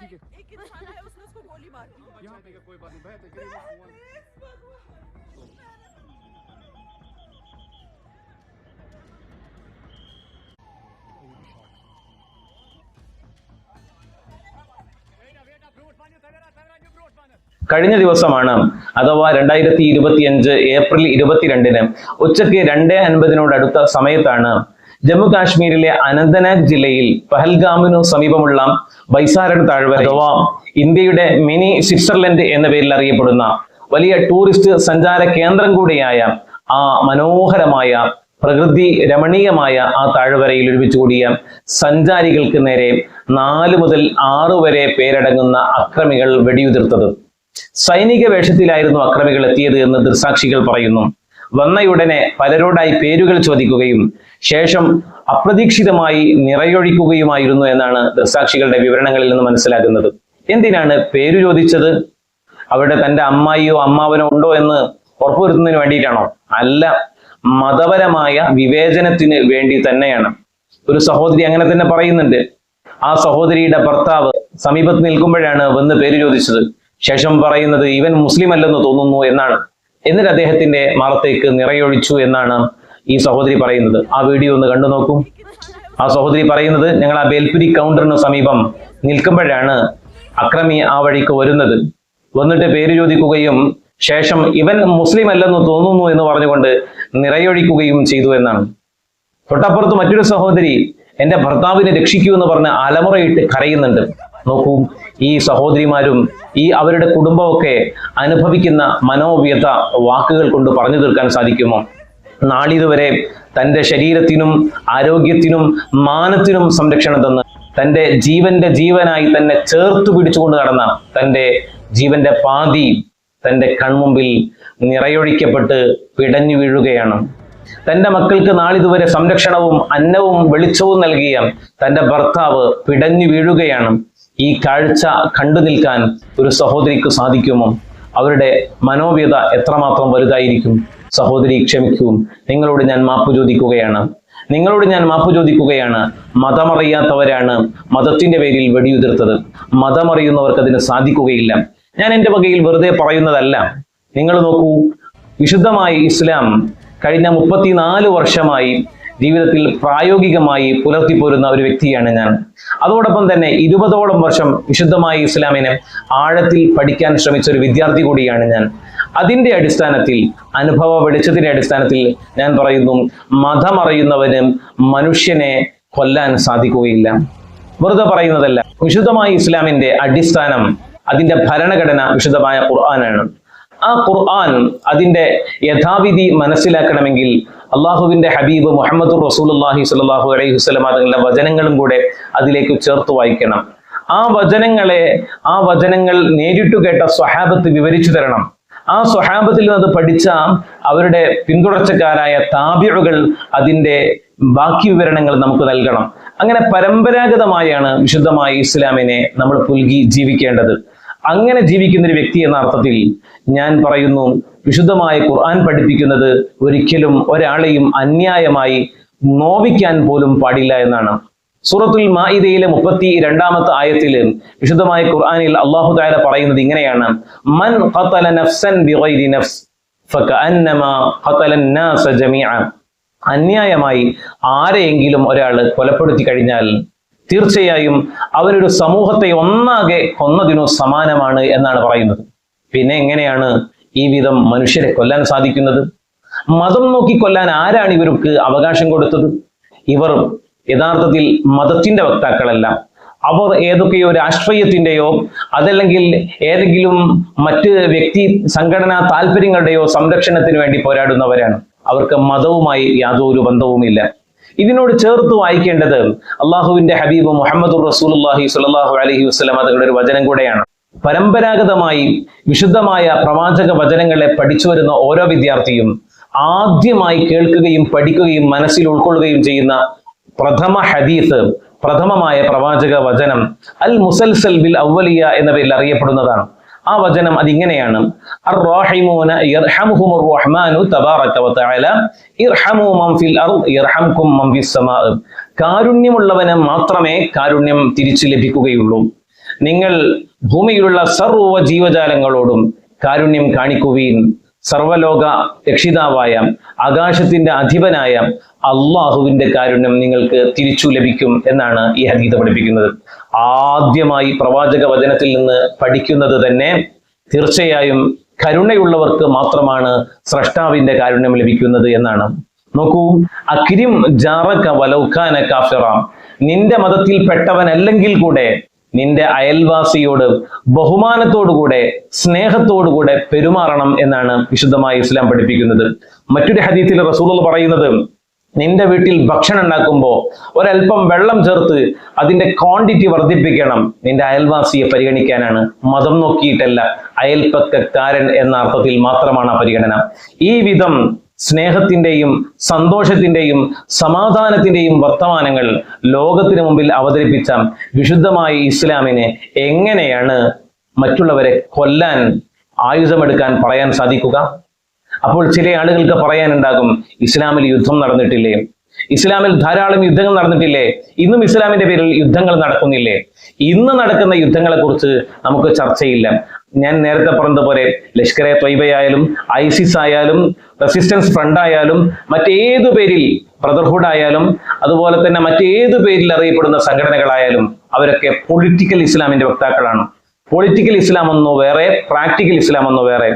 ठीक है एक इंसान है उसने उसको गोली मार दी यहाँ पे कोई बात नहीं बैठ करिए കഴിഞ്ഞ ദിവസമാണ് അഥവാ രണ്ടായിരത്തി ഇരുപത്തിയഞ്ച് ഏപ്രിൽ ഇരുപത്തിരണ്ടിന് ഉച്ചയ്ക്ക് രണ്ട് അൻപതിനോടടുത്ത സമയത്താണ് ജമ്മു കാശ്മീരിലെ അനന്തനാഗ് ജില്ലയിൽ പഹൽഗാമിനു സമീപമുള്ള ബൈസാരൻ താഴ്വര അഥവാ ഇന്ത്യയുടെ മിനി സ്വിറ്റ്സർലൻഡ് എന്ന പേരിൽ അറിയപ്പെടുന്ന വലിയ ടൂറിസ്റ്റ് സഞ്ചാര കേന്ദ്രം കൂടിയായ ആ മനോഹരമായ പ്രകൃതി രമണീയമായ ആ താഴ്വരയിൽ ഒരുമിച്ച് കൂടിയ സഞ്ചാരികൾക്ക് നേരെ നാല് മുതൽ ആറു വരെ പേരടങ്ങുന്ന അക്രമികൾ വെടിയുതിർത്തത്. സൈനിക വേഷത്തിലായിരുന്നു അക്രമികൾ എത്തിയത് എന്ന് ദൃസാക്ഷികൾ പറയുന്നു. വന്നയുടനെ പലരോടായി പേരുകൾ ചോദിക്കുകയും ശേഷം അപ്രതീക്ഷിതമായി നിറയൊഴിക്കുകയുമായിരുന്നു എന്നാണ് ദൃസാക്ഷികളുടെ വിവരണങ്ങളിൽ നിന്ന് മനസ്സിലാക്കുന്നത് എന്തിനാണ് പേര് ചോദിച്ചത്? അവിടെ തന്റെ അമ്മായിയോ അമ്മാവനോ ഉണ്ടോ എന്ന് ഉറപ്പുവരുത്തുന്നതിന് വേണ്ടിയിട്ടാണോ? അല്ല മതപരമായ വിവേചനത്തിന് വേണ്ടി തന്നെയാണ്. ഒരു സഹോദരി അങ്ങനെ തന്നെ പറയുന്നുണ്ട്. ആ സഹോദരിയുടെ ഭർത്താവ് സമീപത്ത് നിൽക്കുമ്പോഴാണ് വന്ന് പേര് ചോദിച്ചത്. ശേഷം പറയുന്നത് ഇവൻ മുസ്ലിം അല്ലെന്ന് തോന്നുന്നു എന്നാണ്. എന്നിട്ട് അദ്ദേഹത്തിന്റെ മറത്തേക്ക് നിറയൊഴിച്ചു എന്നാണ് ഈ സഹോദരി പറയുന്നത്. ആ വീഡിയോ ഒന്ന് കണ്ടു നോക്കും. ആ സഹോദരി പറയുന്നത് ഞങ്ങൾ ആ ബേൽപുരി കൗണ്ടറിന് സമീപം നിൽക്കുമ്പോഴാണ് അക്രമി ആ വഴിക്ക് വരുന്നത്. വന്നിട്ട് പേര് ചോദിക്കുകയും ശേഷം ഇവൻ മുസ്ലിം അല്ലെന്ന് തോന്നുന്നു എന്ന് പറഞ്ഞുകൊണ്ട് നിറയൊഴിക്കുകയും ചെയ്തു എന്നാണ്. തൊട്ടപ്പുറത്ത് മറ്റൊരു സഹോദരി എന്റെ ഭർത്താവിനെ രക്ഷിക്കൂ എന്ന് പറഞ്ഞ് അലമുറയിട്ട് കരയുന്നുണ്ട്. നോക്കൂ ഈ സഹോദരിമാരും ഈ അവരുടെ കുടുംബമൊക്കെ അനുഭവിക്കുന്ന മനോവ്യത വാക്കുകൾ കൊണ്ട് പറഞ്ഞു തീർക്കാൻ സാധിക്കുമോ? നാളിതുവരെ തന്റെ ശരീരത്തിനും ആരോഗ്യത്തിനും മാനത്തിനും സംരക്ഷണം തന്ന് തന്റെ ജീവന്റെ ജീവനായി തന്നെ ചേർത്ത് പിടിച്ചുകൊണ്ട് നടന്ന തന്റെ ജീവന്റെ പാതി തന്റെ കൺമുമ്പിൽ നിറയൊഴിക്കപ്പെട്ട് പിടഞ്ഞു വീഴുകയാണ്. തന്റെ മക്കൾക്ക് നാളിതുവരെ സംരക്ഷണവും അന്നവും വെളിച്ചവും നൽകിയ തന്റെ ഭർത്താവ് പിടഞ്ഞു വീഴുകയാണ്. ഈ കാഴ്ച കണ്ടു നിൽക്കാൻ ഒരു സഹോദരിക്ക് സാധിക്കുമോ? അവരുടെ മനോവ്യത എത്രമാത്രം വലുതായിരിക്കും? സഹോദരി ക്ഷമിക്കൂ. നിങ്ങളോട് ഞാൻ മാപ്പ് ചോദിക്കുകയാണ്. നിങ്ങളോട് ഞാൻ മാപ്പ് ചോദിക്കുകയാണ്. മതമറിയാത്തവരാണ് മതത്തിന്റെ പേരിൽ വെടിയുതിർത്തത്. മതമറിയുന്നവർക്ക് അതിന് സാധിക്കുകയില്ല. ഞാൻ എന്റെ വകയിൽ വെറുതെ പറയുന്നതല്ല. നിങ്ങൾ നോക്കൂ വിശുദ്ധമായി ഇസ്ലാം കഴിഞ്ഞ മുപ്പത്തിനാല് വർഷമായി ജീവിതത്തിൽ പ്രായോഗികമായി പുലർത്തിപ്പോരുന്ന ഒരു വ്യക്തിയാണ് ഞാൻ. അതോടൊപ്പം തന്നെ ഇരുപതോളം വർഷം വിശുദ്ധമായ ഇസ്ലാമിനെ ആഴത്തിൽ പഠിക്കാൻ ശ്രമിച്ച ഒരു വിദ്യാർത്ഥി കൂടിയാണ് ഞാൻ. അതിന്റെ അടിസ്ഥാനത്തിൽ അനുഭവ വെളിച്ചത്തിന്റെ അടിസ്ഥാനത്തിൽ ഞാൻ പറയുന്നു മതമറിയുന്നവനും മനുഷ്യനെ കൊല്ലാൻ സാധിക്കുകയില്ല. വെറുതെ പറയുന്നതല്ല വിശുദ്ധമായ ഇസ്ലാമിന്റെ അടിസ്ഥാനം അതിന്റെ ഭരണഘടന വിശുദ്ധമായ ഖുർആനാണ്. ആ ഖുർആൻ അതിന്റെ യഥാവിധി മനസ്സിലാക്കണമെങ്കിൽ അള്ളാഹുവിന്റെ ഹബീബ് മുഹമ്മദ് റസൂലുള്ളാഹി സ്വല്ലല്ലാഹു അലൈഹി തങ്ങളുടെ വചനങ്ങളും കൂടെ അതിലേക്ക് ചേർത്ത് വായിക്കണം. ആ വചനങ്ങളെ ആ വചനങ്ങൾ നേരിട്ട് കേട്ട സ്വഹാബത്ത് വിവരിച്ചു തരണം. ആ സ്വഹാബത്തിൽ നിന്ന് അത് പഠിച്ച അവരുടെ പിന്തുടർച്ചക്കാരായ താബിഴുകൾ അതിന്റെ ബാക്കി വിവരണങ്ങൾ നമുക്ക് നൽകണം. അങ്ങനെ പരമ്പരാഗതമായാണ് വിശുദ്ധമായ ഇസ്ലാമിനെ നമ്മൾ പുൽകി ജീവിക്കേണ്ടത്. അങ്ങനെ ജീവിക്കുന്ന ഒരു വ്യക്തി എന്ന അർത്ഥത്തിൽ ഞാൻ പറയുന്നു വിശുദ്ധമായ ഖുർആൻ പഠിപ്പിക്കുന്നത് ഒരിക്കലും ഒരാളെയും അന്യായമായി നോവിക്കാൻ പോലും പാടില്ല എന്നാണ്. സൂറത്തുൽ മാഇദയിലെ മുപ്പത്തി രണ്ടാമത്തെ ആയത്തിൽ വിശുദ്ധമായ ഖുർആനിൽ അള്ളാഹു താല പറയുന്നത് ഇങ്ങനെയാണ്. മൻ നഫ്സൻ നഫ്സ് ജമീഅ. അന്യായമായി ആരെയെങ്കിലും ഒരാൾ കൊലപ്പെടുത്തി കഴിഞ്ഞാൽ തീർച്ചയായും അവനൊരു സമൂഹത്തെ ഒന്നാകെ കൊന്നതിനു സമാനമാണ് എന്നാണ് പറയുന്നത്. പിന്നെ എങ്ങനെയാണ് ഈ വിധം മനുഷ്യരെ കൊല്ലാൻ സാധിക്കുന്നത്? മതം നോക്കി കൊല്ലാൻ ആരാണ് ഇവർക്ക് അവകാശം കൊടുത്തത്? ഇവർ യഥാർത്ഥത്തിൽ മതത്തിന്റെ വക്താക്കളല്ല. അവർ ഏതൊക്കെയോ രാഷ്ട്രീയത്തിന്റെയോ അതല്ലെങ്കിൽ ഏതെങ്കിലും മറ്റ് വ്യക്തി സംഘടനാ താല്പര്യങ്ങളുടെയോ സംരക്ഷണത്തിന് വേണ്ടി പോരാടുന്നവരാണ്. അവർക്ക് മതവുമായി യാതൊരു ബന്ധവുമില്ല. ഇതിനോട് ചേർത്ത് വായിക്കേണ്ടത് അള്ളാഹുവിന്റെ ഹബീബ് മുഹമ്മദ് റസൂലുള്ളാഹി സ്വല്ലല്ലാഹു അലഹി വസല്ലം അതുകളുടെ ഒരു വചനം കൂടെയാണ്. പരമ്പരാഗതമായി വിശുദ്ധമായ പ്രവാചക വചനങ്ങളെ പഠിച്ചു വരുന്ന ഓരോ വിദ്യാർത്ഥിയും ആദ്യമായി കേൾക്കുകയും പഠിക്കുകയും മനസ്സിൽ ഉൾക്കൊള്ളുകയും ചെയ്യുന്ന പ്രഥമ ഹദീസ് പ്രഥമമായ പ്രവാചക വചനം അൽ മുസൽസൽ ബിൽ അവലിയ എന്ന പേരിൽ അറിയപ്പെടുന്നതാണ്. ആ വചനം അതിങ്ങനെയാണ്. കാരുണ്യമുള്ളവന് മാത്രമേ കാരുണ്യം തിരിച്ചു ലഭിക്കുകയുള്ളൂ. നിങ്ങൾ ഭൂമിയിലുള്ള സർവ ജീവജാലങ്ങളോടും കാരുണ്യം കാണിക്കുവീൻ. സർവലോക രക്ഷിതാവായ ആകാശത്തിന്റെ അധിപനായ അള്ളാഹുവിന്റെ കാരുണ്യം നിങ്ങൾക്ക് തിരിച്ചു ലഭിക്കും എന്നാണ് ഈ ഹദീത പഠിപ്പിക്കുന്നത്. ആദ്യമായി പ്രവാചക വചനത്തിൽ നിന്ന് പഠിക്കുന്നത് തന്നെ തീർച്ചയായും കരുണയുള്ളവർക്ക് മാത്രമാണ് സ്രഷ്ടാവിന്റെ കാരുണ്യം ലഭിക്കുന്നത് എന്നാണ്. നോക്കൂ അക്രിം ജാറക വലൗഖാന കാഫിറ നിന്റെ മതത്തിൽപ്പെട്ടവനല്ലെങ്കിൽ കൂടെ നിന്റെ അയൽവാസിയോട് ബഹുമാനത്തോടുകൂടെ സ്നേഹത്തോടുകൂടെ പെരുമാറണം എന്നാണ് വിശുദ്ധമായ ഇസ്ലാം പഠിപ്പിക്കുന്നത്. മറ്റൊരു ഹദീത്തിൽ റസൂൾ പറയുന്നത് നിന്റെ വീട്ടിൽ ഭക്ഷണം ഉണ്ടാക്കുമ്പോൾ ഒരല്പം വെള്ളം ചേർത്ത് അതിന്റെ ക്വാണ്ടിറ്റി വർദ്ധിപ്പിക്കണം. നിന്റെ അയൽവാസിയെ പരിഗണിക്കാനാണ് മതം നോക്കിയിട്ടല്ല അയൽപ്പക്കക്കാരൻ എന്ന അർത്ഥത്തിൽ മാത്രമാണ് ആ പരിഗണന. ഈ വിധം സ്നേഹത്തിന്റെയും സന്തോഷത്തിന്റെയും സമാധാനത്തിന്റെയും വർത്തമാനങ്ങൾ ലോകത്തിന് മുമ്പിൽ അവതരിപ്പിച്ച വിശുദ്ധമായ ഇസ്ലാമിനെ എങ്ങനെയാണ് മറ്റുള്ളവരെ കൊല്ലാൻ ആയുധമെടുക്കാൻ പറയാൻ സാധിക്കുക? അപ്പോൾ ചില ആളുകൾക്ക് പറയാനുണ്ടാകും ഇസ്ലാമിൽ യുദ്ധം നടന്നിട്ടില്ലേ? ഇസ്ലാമിൽ ധാരാളം യുദ്ധങ്ങൾ നടന്നിട്ടില്ലേ? ഇന്നും ഇസ്ലാമിന്റെ പേരിൽ യുദ്ധങ്ങൾ നടക്കുന്നില്ലേ? ഇന്ന് നടക്കുന്ന യുദ്ധങ്ങളെ കുറിച്ച് നമുക്ക് ചർച്ചയില്ല. ഞാൻ നേരത്തെ പറഞ്ഞതുപോലെ ലഷ്കർ എ തൊയ്ബയായാലും ഐസിസ് ആയാലും റെസിസ്റ്റൻസ് ഫ്രണ്ട് ആയാലും മറ്റേതു പേരിൽ ബ്രദർഹുഡ് ആയാലും അതുപോലെ തന്നെ മറ്റേതു പേരിൽ അറിയപ്പെടുന്ന സംഘടനകളായാലും അവരൊക്കെ പൊളിറ്റിക്കൽ ഇസ്ലാമിന്റെ വക്താക്കളാണ്. പൊളിറ്റിക്കൽ ഇസ്ലാം എന്നോ വേറെ പ്രാക്ടിക്കൽ ഇസ്ലാം എന്നോ വേറെ.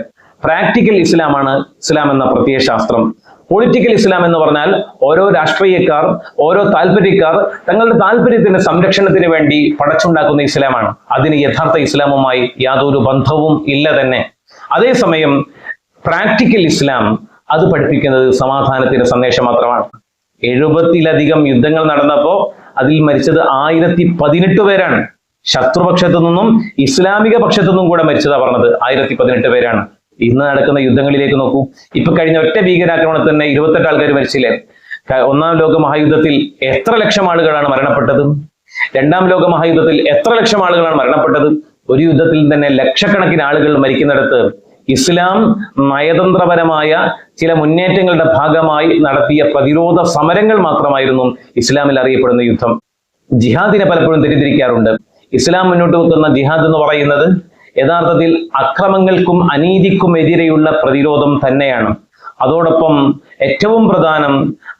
പ്രാക്ടിക്കൽ ഇസ്ലാമാണ് ഇസ്ലാം എന്ന പ്രത്യയശാസ്ത്രം. പൊളിറ്റിക്കൽ ഇസ്ലാം എന്ന് പറഞ്ഞാൽ ഓരോ രാഷ്ട്രീയക്കാർ ഓരോ താല്പര്യക്കാർ തങ്ങളുടെ താല്പര്യത്തിന്റെ സംരക്ഷണത്തിന് വേണ്ടി പടച്ചുണ്ടാക്കുന്ന ഇസ്ലാമാണ്. അതിന് യഥാർത്ഥ ഇസ്ലാമുമായി യാതൊരു ബന്ധവും ഇല്ല തന്നെ. അതേസമയം പ്രാക്ടിക്കൽ ഇസ്ലാം അത് പഠിപ്പിക്കുന്നത് സമാധാനത്തിന്റെ സന്ദേശം മാത്രമാണ്. എഴുപത്തിലധികം യുദ്ധങ്ങൾ നടന്നപ്പോ അതിൽ മരിച്ചത് ആയിരത്തി പതിനെട്ട് പേരാണ്. ശത്രുപക്ഷത്തു നിന്നും ഇസ്ലാമിക പക്ഷത്തു നിന്നും കൂടെ മരിച്ചതാ പറഞ്ഞത് ആയിരത്തി പതിനെട്ട് പേരാണ്. ഇന്ന് നടക്കുന്ന യുദ്ധങ്ങളിലേക്ക് നോക്കൂ. ഇപ്പൊ കഴിഞ്ഞ ഒറ്റ ഭീകരാക്രമണത്തിൽ തന്നെ ഇരുപത്തെട്ട് ആൾക്കാർ മരിച്ചില്ലേ? ഒന്നാം ലോക മഹായുദ്ധത്തിൽ എത്ര ലക്ഷം ആളുകളാണ് മരണപ്പെട്ടത്? രണ്ടാം ലോക മഹായുദ്ധത്തിൽ എത്ര ലക്ഷം ആളുകളാണ് മരണപ്പെട്ടത്? ഒരു യുദ്ധത്തിൽ തന്നെ ലക്ഷക്കണക്കിന് ആളുകൾ മരിക്കുന്നിടത്ത് ഇസ്ലാം നയതന്ത്രപരമായ ചില മുന്നേറ്റങ്ങളുടെ ഭാഗമായി നടത്തിയ പ്രതിരോധ സമരങ്ങൾ മാത്രമായിരുന്നു ഇസ്ലാമിൽ അറിയപ്പെടുന്ന യുദ്ധം. ജിഹാദിനെ പലപ്പോഴും തെറ്റിദ്ധരിക്കാറുണ്ട്. ഇസ്ലാം മുന്നോട്ട് വെക്കുന്ന ജിഹാദ് എന്ന് പറയുന്നത് യഥാർത്ഥത്തിൽ അക്രമങ്ങൾക്കും അനീതിക്കും എതിരെയുള്ള പ്രതിരോധം തന്നെയാണ്. അതോടൊപ്പം ഏറ്റവും പ്രധാനം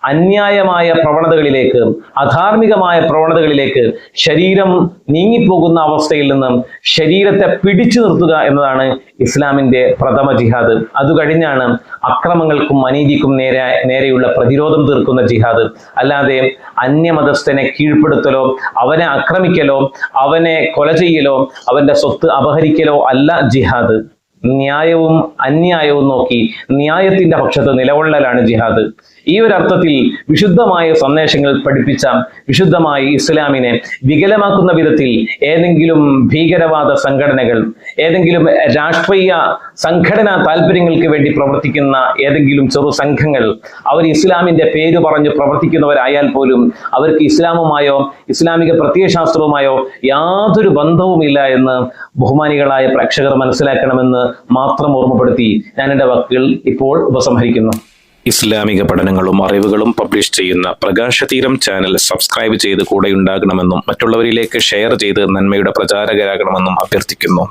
അന്യായമായ പ്രവണതകളിലേക്ക് അധാർമികമായ പ്രവണതകളിലേക്ക് ശരീരം നീങ്ങിപ്പോകുന്ന അവസ്ഥയിൽ നിന്നും ശരീരത്തെ പിടിച്ചു നിർത്തുക എന്നതാണ് ഇസ്ലാമിന്റെ പ്രഥമ ജിഹാദ്. അത് കഴിഞ്ഞാണ് അക്രമങ്ങൾക്കും അനീതിക്കും നേരെ നേരെയുള്ള പ്രതിരോധം തീർക്കുന്ന ജിഹാദ്. അല്ലാതെ അന്യമതസ്ഥനെ കീഴ്പ്പെടുത്തലോ അവനെ ആക്രമിക്കലോ അവനെ കൊല ചെയ്യലോ അവന്റെ സ്വത്ത് അപഹരിക്കലോ അല്ല ജിഹാദ്. ന്യായവും അന്യായവും നോക്കി ന്യായത്തിന്റെ പക്ഷത്ത് നിലകൊള്ളലാണ് ജിഹാദ്. ഈ ഒരു അർത്ഥത്തിൽ വിശുദ്ധമായ സന്ദേശങ്ങൾ പഠിപ്പിച്ച വിശുദ്ധമായ ഇസ്ലാമിനെ വികലമാക്കുന്ന വിധത്തിൽ ഏതെങ്കിലും ഭീകരവാദ സംഘടനകൾ ഏതെങ്കിലും രാഷ്ട്രീയ സംഘടനാ താല്പര്യങ്ങൾക്ക് വേണ്ടി പ്രവർത്തിക്കുന്ന ഏതെങ്കിലും ചെറു സംഘങ്ങൾ അവർ ഇസ്ലാമിന്റെ പേര് പറഞ്ഞ് പ്രവർത്തിക്കുന്നവരായാൽ പോലും അവർക്ക് ഇസ്ലാമുമായോ ഇസ്ലാമിക പ്രത്യയശാസ്ത്രവുമായോ യാതൊരു ബന്ധവുമില്ല എന്ന് ബഹുമാനികളായ പ്രേക്ഷകർ മനസ്സിലാക്കണമെന്ന് മാത്രം ഓർമ്മപ്പെടുത്തി ഞാൻ എന്റെ വാക്കുകൾ ഇപ്പോൾ ഉപസംഹരിക്കുന്നു. ഇസ്ലാമിക പഠനങ്ങളും അറിവുകളും പബ്ലിഷ് ചെയ്യുന്ന പ്രകാശതീരം ചാനൽ സബ്സ്ക്രൈബ് ചെയ്ത് കൂടെയുണ്ടാകണമെന്നും മറ്റുള്ളവരിലേക്ക് ഷെയർ ചെയ്ത് നന്മയുടെ പ്രചാരകരാകണമെന്നും അഭ്യർത്ഥിക്കുന്നു.